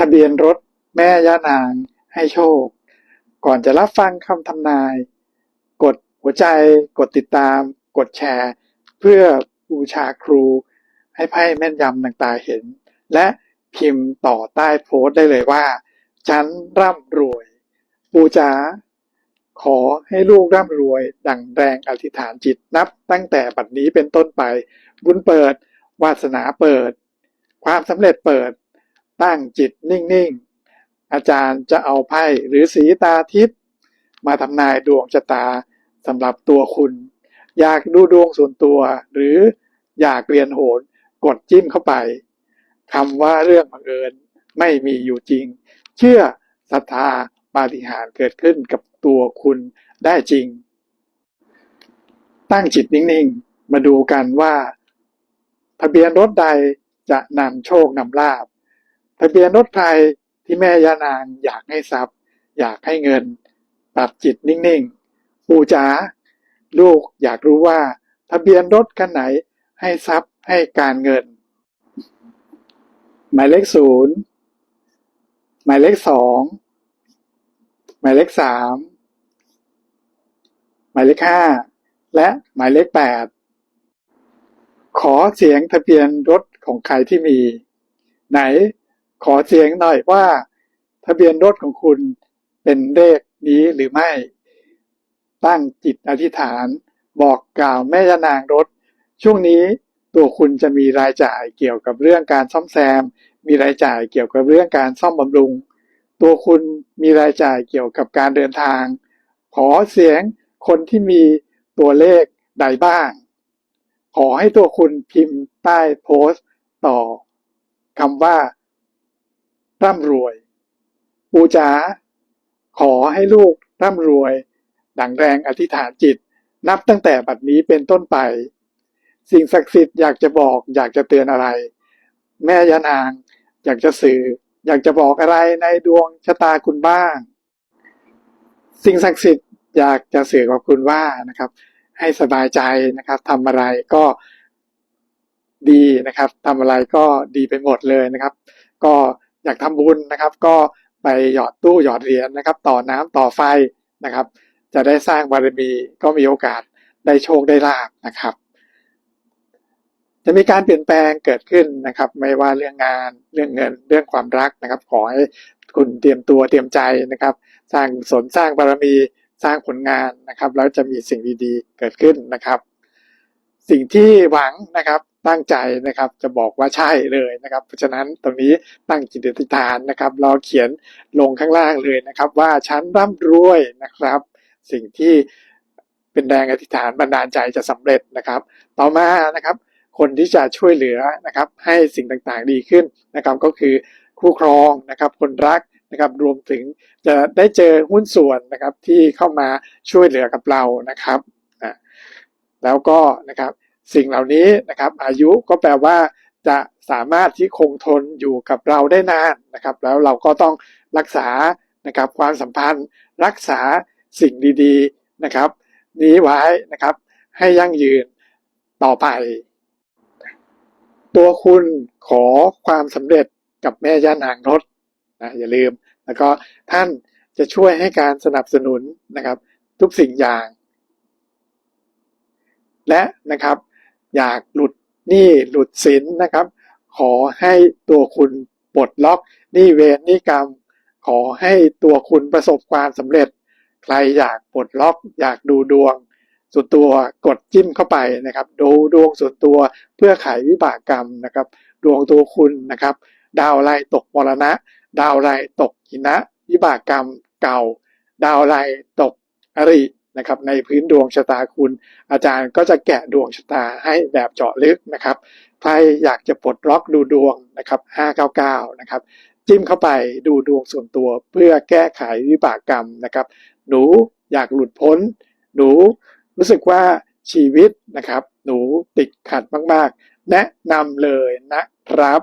ทะเบียนรถแม่ย่านางให้โชค ก่อนจะรับฟังคำทำนาย กดหัวใจ กดติดตาม กดแชร์ เพื่อบูชาครู ให้ไพ่แม่นยำต่างๆเห็น และพิมพ์ต่อใต้โพสต์ได้เลยว่า ฉันร่ำรวย ปูจ๋าขอให้ลูกร่ำรวย ดังแรงอธิษฐานจิตนับ ตั้งแต่บัดนี้เป็นต้นไป บุญเปิด วาสนาเปิด ความสำเร็จเปิด ตั้งจิตนิ่ง ๆ อาจารย์จะเอาไพ่หรือสีตาทิพย์มาทำนายดวงชะตาสำหรับตัวคุณ อยากดูดวงส่วนตัว หรืออยากเรียนโหนกดจิ้มเข้าไปคำว่าเรื่องบังเอิญไม่มีอยู่จริง เชื่อศรัทธาปาฏิหาริย์เกิดขึ้นกับตัวคุณได้จริง ตั้งจิตนิ่ง ๆ มาดูกันว่า ทะเบียนรถใดจะนำโชคนำลาบ ทะเบียนรถใครที่แม่ยานางอยากให้ทรัพย์ อยากให้เงินตัดจิตนิ่งๆ ปู่จ๋าลูกอยากรู้ว่า ทะเบียนรถคันไหนให้ทรัพย์ให้การเงิน หมายเลขศูนย์หมายเลขสองหมายเลขสามหมายเลขห้าและหมายเลขแปดขอเสียงทะเบียนรถของใครที่มี ไหน ขอเสียงหน่อยว่า ทะเบียนรถของคุณเป็นเลขนี้หรือไม่ ตั้งจิตอธิษฐานบอกกล่าวแม่ยานางรถ ช่วงนี้ตัวคุณจะมีรายจ่ายเกี่ยวกับเรื่องการซ่อมแซม มีรายจ่ายเกี่ยวกับเรื่องการซ่อมบำรุง ตัวคุณมีรายจ่ายเกี่ยวกับการเดินทาง ขอเสียงคนที่มีตัวเลขใดบ้าง ขอให้ตัวคุณพิมพ์ใต้โพสต์ ต่อคำว่า ร่ำรวย ปูจ๋าขอให้ลูกร่ำรวย ดังแรงอธิษฐานจิต นับตั้งแต่บัดนี้เป็นต้นไป สิ่งศักดิ์สิทธิ์อยากจะบอกอยากจะเตือนอะไร แม่ยานาง อยากจะสื่อ อยากจะบอกอะไรในดวงชะตาคุณบ้าง สิ่งศักดิ์สิทธิ์อยากจะสื่อกับคุณว่านะครับ ให้สบายใจนะครับทำอะไรก็ดีนะครับทำอะไรก็ดีไปหมดเลยนะครับ ก็ อยากทำบุญนะครับ ก็ไปหยอดตู้หยอดเหรียญนะครับ ต่อน้ำต่อไฟนะครับ จะได้สร้างบารมีก็มีโอกาสได้โชคได้ลาบนะครับ จะมีการเปลี่ยนแปลงเกิดขึ้นนะครับ ไม่ว่าเรื่องงานเรื่องเงินเรื่องความรักนะครับ ขอให้คุณเตรียมตัวเตรียมใจนะครับ สร้างสนสร้างบารมีสร้างผลงานนะครับ แล้วจะมีสิ่งดีๆเกิดขึ้นนะครับ สิ่งที่หวังนะครับ ตั้งใจนะครับจะบอกว่าใช่เลยนะครับ เพราะฉะนั้นตรงนี้ตั้งจิตอธิฐานนะครับรอเขียนลงข้างล่างเลยนะครับ ว่าฉันร่ำรวยนะครับ สิ่งที่เป็นแรงอธิษฐานบันดาลใจจะสำเร็จนะครับ ต่อมานะครับ คนที่จะช่วยเหลือนะครับ ให้สิ่งต่างๆดีขึ้นนะครับ ก็คือคู่ครองนะครับ คนรักนะครับรวมถึงจะได้เจอหุ้นส่วนนะครับที่เข้ามาช่วยเหลือกับเรานะครับแล้วก็นะครับ สิ่งเหล่านี้นะครับ อายุก็แปลว่าจะสามารถที่คงทนอยู่กับเราได้นานนะครับ แล้วเราก็ต้องรักษานะครับความสัมพันธ์รักษาสิ่งดีๆนะครับ นี้ไว้นะครับ ให้ยั่งยืนต่อไป ตัวคุณขอความสำเร็จกับแม่ย่านางรถนะอย่าลืม แล้วก็ท่านจะช่วยให้การสนับสนุนนะครับ ทุกสิ่งอย่าง และนะครับ อยากหลุดหนี้หลุดสินนะครับ ขอให้ตัวคุณปลดล็อกหนี้เวรหนี้กรรม ขอให้ตัวคุณประสบความสำเร็จ ใครอยากปลดล็อก อยากดูดวงส่วนตัวกดจิ้มเข้าไปนะครับ ดูดวงส่วนตัวเพื่อไขวิบากกรรมนะครับ ดวงตัวคุณนะครับ ดาวไรตกมรณะ ดาวไรตกหินะ วิบากกรรมเก่า ดาวไรตกอริ นะครับในพื้นดวงชะตาคุณ อาจารย์ก็จะแกะดวงชะตาให้แบบเจาะลึกนะครับใครอยากจะปลดล็อกดูดวงนะครับ599นะครับจิ้มเข้าไปดูดวงส่วนตัวเพื่อแก้ไขวิบากกรรมนะครับ หนูอยากหลุดพ้น หนูรู้สึกว่าชีวิตนะครับ หนูติดขัดมาก ๆ แนะนำเลยนะครับ